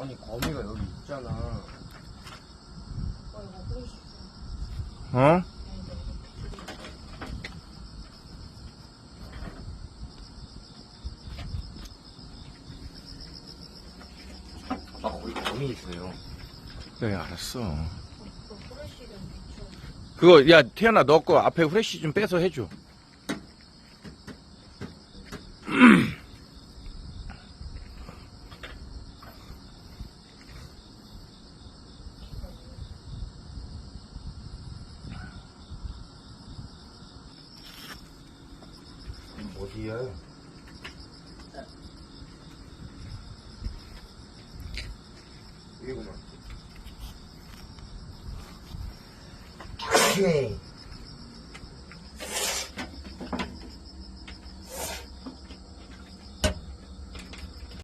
아니 거미가 여기 있잖아. 어, 이거 뿌리시. 어? 아 거기 거미 있어요. 그래 알았어. 그. 그거 야 태연아 너 거 앞에 후레쉬 좀 빼서 해줘. 어디야? 여기구만. 오케이.